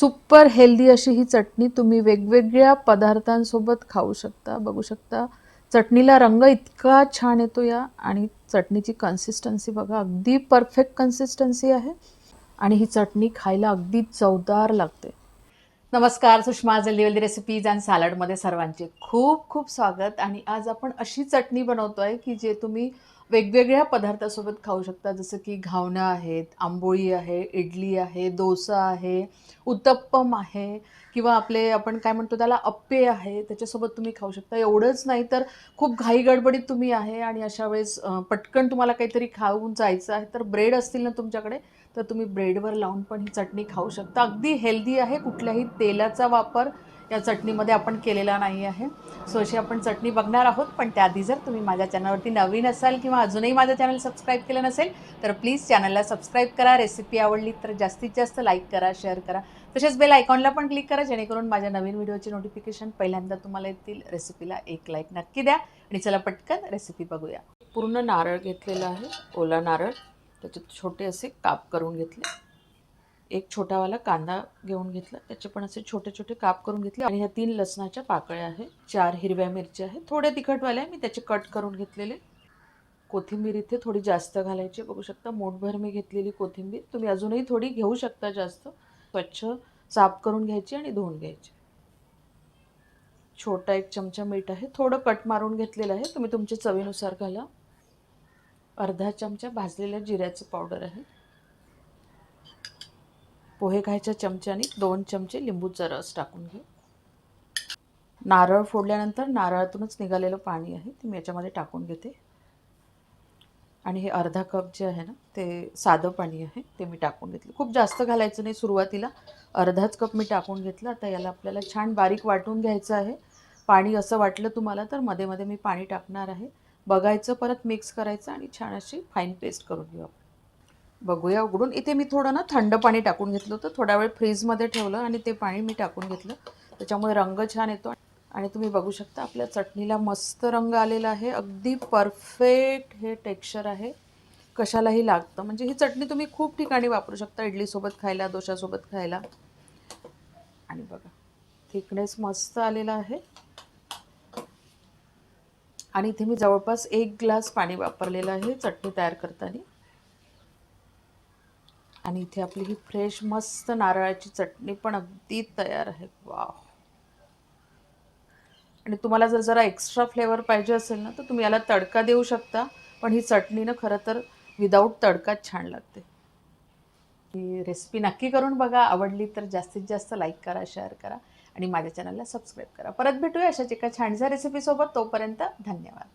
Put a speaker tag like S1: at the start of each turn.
S1: Super healthy अशी ही चटणी तुम्ही वेगवेगळ्या पदार्थांसोबत खाऊ शकता बघू शकता. चटणीला रंग इतका छान येतो या आणि चटणीची कन्सिस्टन्सी बघा अगदी परफेक्ट कन्सिस्टन्सी आहे. आणि ही चटणी खायला अगदी चवदार लागते. नमस्कार सुषमा जल्लीवल्दी रेसिपीज अँड सॅलडमध्ये सर्वांचे खूप खूप स्वागत. आणि आज आपण अशी चटणी बनवतो आहे की जे तुम्ही वेगवेगळ्या पदार्थासोबत खाऊ शकता. जसं की घावणं आहेत आंबोळी आहे इडली आहे डोसा आहे उत्तप्पम आहे किंवा आपले आपण काय म्हणतो त्याला अप्पे आहे. त्याच्यासोबत तुम्ही खाऊ शकता. एवढंच नाही तर खूप घाई गडबडीत तुम्ही आहे आणि अशा वेळेस पटकन तुम्हाला काहीतरी खाऊन जायचं आहे तर ब्रेड असतील ना तुमच्याकडे तर तुम्ही ब्रेडवर लावून पण ही चटणी खाऊ शकता. अगदी हेल्दी आहे. कुठल्याही तेलाचा वापर या चटणीमध्ये आपण केलेला नाही आहे. सो अशी आपण चटणी बघणार आहोत. पण त्याआधी जर तुम्ही माझ्या चॅनलवरती नवीन असाल किंवा अजूनही माझं चॅनल सबस्क्राईब केलं नसेल तर प्लीज चॅनलला सबस्क्राईब करा. रेसिपी आवडली तर जास्तीत जास्त लाईक करा शेअर करा. तसेच बेल आयकॉनला पण क्लिक करा जेणेकरून माझ्या नवीन व्हिडिओची नोटिफिकेशन पहिल्यांदा तुम्हाला येतील. रेसिपीला एक लाईक नक्की द्या. आणि चला पटकन रेसिपी बघूया. पूर्ण नारळ घेतलेला आहे. ओला नारळ. त्याचे छोटे असे काप करून घेतले. एक छोटावाला कांदा घेऊन घेतला. त्याचे पण असे छोटे छोटे काप करून घेतले. आणि ह्या तीन लसणाच्या पाकळ्या आहे चार हिरव्या मिरच्या आहेत. थोड्या तिखटवाल्या आहे मी त्याचे कट करून घेतलेले. कोथिंबीर इथे थोडी जास्त घालायची बघू शकता मोठभर मी घेतलेली कोथिंबीर. तुम्ही अजूनही थोडी घेऊ शकता जास्त. स्वच्छ साफ करून घ्यायची आणि धुवून घ्यायची. छोटा एक चमचा मीठ आहे. थोडं कट मारून घेतलेलं आहे. तुम्ही तुमच्या चवीनुसार घाला. अर्धा चमचा भाजलेल्या जिऱ्याचं पावडर आहे. पोहे खायच्या चमच्याने दोन चमचे लिंबूचा रस टाकून घे. नारळ फोडल्यानंतर नारळातूनच निघालेलं पाणी आहे ते मी याच्यामध्ये टाकून घेते. आणि हे अर्धा कप जे आहे ना ते साधं पाणी आहे ते मी टाकून घेतलं. खूप जास्त घालायचं नाही सुरुवातीला. अर्धाच कप मी टाकून घेतलं. आता याला आपल्याला छान बारीक वाटून घ्यायचं आहे. पाणी असं वाटलं तुम्हाला तर मध्ये मध्ये मी पाणी टाकणार आहे. बघायचं परत मिक्स करायचं आणि छान अशी फाईन पेस्ट करून घेऊ आपण. बघूया. उघडून इथे मी थोडं ना थंड पाणी टाकून घेतलं होतं. थोडा वेळ फ्रीजमध्ये ठेवलं आणि ते पाणी मी टाकून घेतलं. त्याच्यामुळे रंग छान येतो. आणि तुम्ही बघू शकता आपल्या चटणीला मस्त रंग आलेला आहे. अगदी परफेक्ट हे टेक्स्चर आहे. कशालाही लागतं. म्हणजे ही चटणी तुम्ही खूप ठिकाणी वापरू शकता. इडलीसोबत खायला डोशासोबत खायला. आणि बघा थिकनेस मस्त आलेला आहे. आणि इथे मी जवळपास एक ग्लास पाणी वापरलेलं आहे चटणी तयार करताना. आणि इथे आपली ही फ्रेश मस्त नारळाची चटणी पण अगदी तयार आहे. वाव. आणि तुम्हाला जर जरा एक्स्ट्रा फ्लेवर पाहिजे असेल ना तर तुम्ही याला तडका देऊ शकता. पण ही चटणीनं खरं तर विदाऊट तडकाच छान लागते. ही रेसिपी नक्की करून बघा. आवडली तर जास्तीत जास्त लाईक करा शेअर करा आणि माझ्या चॅनलला सबस्क्राईब करा. परत भेटूया अशाच एका छानशा रेसिपीसोबत तोपर्यंत धन्यवाद.